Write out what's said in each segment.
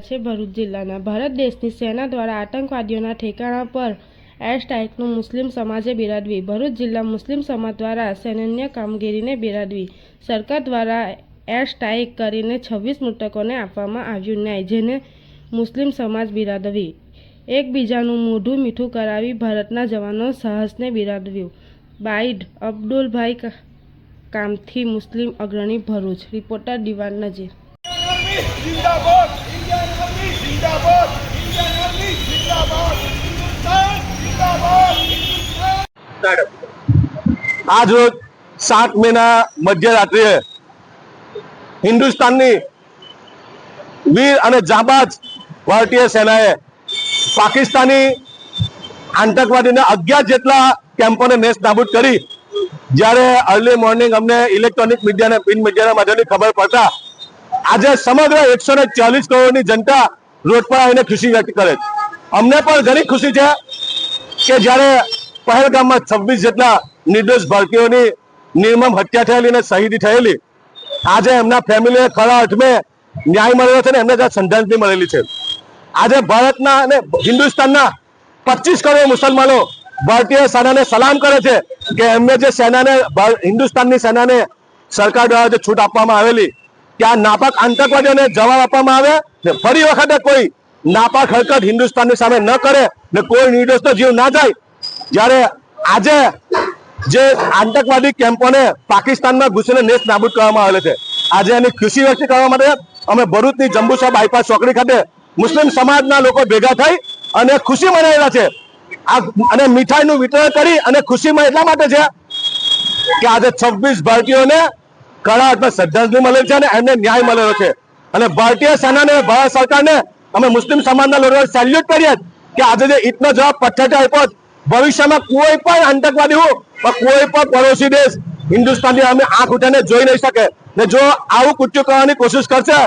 છે ભરૂચ જિલ્લાના. ભારત દેશની સેના દ્વારા આતંકવાદીઓના ઠેકાણા પર એર સ્ટ્રાઇકનું મુસ્લિમ સમાજે બિરાદવી ભરૂચ જિલ્લા મુસ્લિમ સમાજ દ્વારા સૈન્ય કામગીરીને બિરાદવી સરકાર દ્વારા એર સ્ટ્રાઇક કરીને છવ્વીસ મૃતકોને આપવામાં આવ્યું ન્યાય, જેને મુસ્લિમ સમાજ બિરાદવી એકબીજાનું મોઢું મીઠું કરાવી ભારતના જવાનો સાહસને બિરાદવ્યું બાઇડ અબ્દુલભાઈ કામથી મુસ્લિમ અગ્રણી ભરૂચ. રિપોર્ટર દિવાન નજીર. આર્મી, જિંદાબાદ. ઇન્ડિયન આર્મી, જિંદાબાદ. ઇન્ડિયન આર્મી આજ રોજ સાત મેના મધ્યરાત્રિએ હિન્દુસ્તાનની વીર અને જાબાજ ભારતીય સેનાએ પાકિસ્તાની આતંકવાદીના અગિયાર જેટલા કેમ્પોને નેસ્ત નાબૂદ કરી. જ્યારે અર્લી મોર્નિંગ અમને ઇલેક્ટ્રોનિક મીડિયા મીડિયાના પ્રિન્ટ મીડિયાના માધ્યમથી ખબર પડતા આજે સમગ્ર એકસો ને ચાલીસ કરોડની જનતા રોડ પર આવીને ખુશી વ્યક્ત કરે છે. અમને પણ ઘણી ખુશી છે કે જ્યારે પહેલગામમાં છવ્વીસ જેટલા નિર્દોષ ભારતીયોની નિર્મમ હત્યા થયેલી અને શહીદી થયેલી, આજે એમના ફેમિલીને ખરા અર્થમે ન્યાય મળ્યો છે ને એમને ત્યાં શ્રદ્ધાંજલિ મળેલી છે. આજે ભારતના અને હિન્દુસ્તાનના પચીસ કરોડ મુસલમાનો ભારતીય સેનાને સલામ કરે છે કે એમને જે સેનાને હિન્દુસ્તાનની સેનાને સરકાર દ્વારા જે છૂટ આપવામાં આવેલી આ નાપાક આતંકવાદીઓને જવાબ આપવામાં આવે ને ફરી વખતે કોઈ નાપાક હરકત હિન્દુસ્તાનની સામે ન કરે ને કોઈ નિર્દોષનો જીવ ના જાય, જ્યારે આજે જે આતંકવાદી કેમ્પોને પાકિસ્તાનમાં ઘૂસીને નેસ નાબૂદ કરવામાં આવેલો છે. આજે એની ખુશી વ્યક્ત કરવા માટે અમે ભરૂચની જંબુસા બાયપાસ ચોકડી ખાતે મુસ્લિમ સમાજના લોકો ભેગા થઈ અને ખુશી મનાવેલા છે. આ અને મીઠાઈનું વિતરણ કરી અને ખુશીમાં એટલા માટે છે કે આજે છવ્વીસ ભારતીયોને કડા અથવા શ્રદ્ધાંજલિ મળેલ છે અને એમને ન્યાય મળેલો છે. અને ભારતીય સેનાને ભારત સરકારને અમે મુસ્લિમ સમાજના લોકો સેલ્યુટ કરીએ કે આજે જે ઈદનો જવાબ પથ્થરથી આપ્યો ભવિષ્યમાં કોઈ પણ આતંકવાદી હો કોઈ પણ પડોશી દેશ હિન્દુસ્તાનની અમે આંખ ઉઠાને જોઈ નહીં શકે. ને જો આવું કૃત્યુ કરવાની કોશિશ કરશે,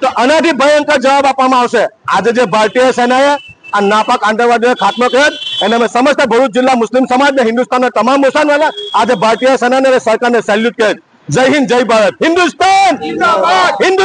તો આનાથી ભયંકર જવાબ આપવામાં આવશે. આજે જે ભારતીય સેનાએ આ નાપાક આતંકવાદીનો ખાત્મો કર્યો એને અમે સમસ્ત ભરૂચ જિલ્લા મુસ્લિમ સમાજ ને હિન્દુસ્તાનના તમામ મુસલમાનો આજે ભારતીય સેનાને સરકારને સેલ્યુટ કરે છે. જય હિન્દ જય ભારત. હિન્દુસ્તાન હિન્દુ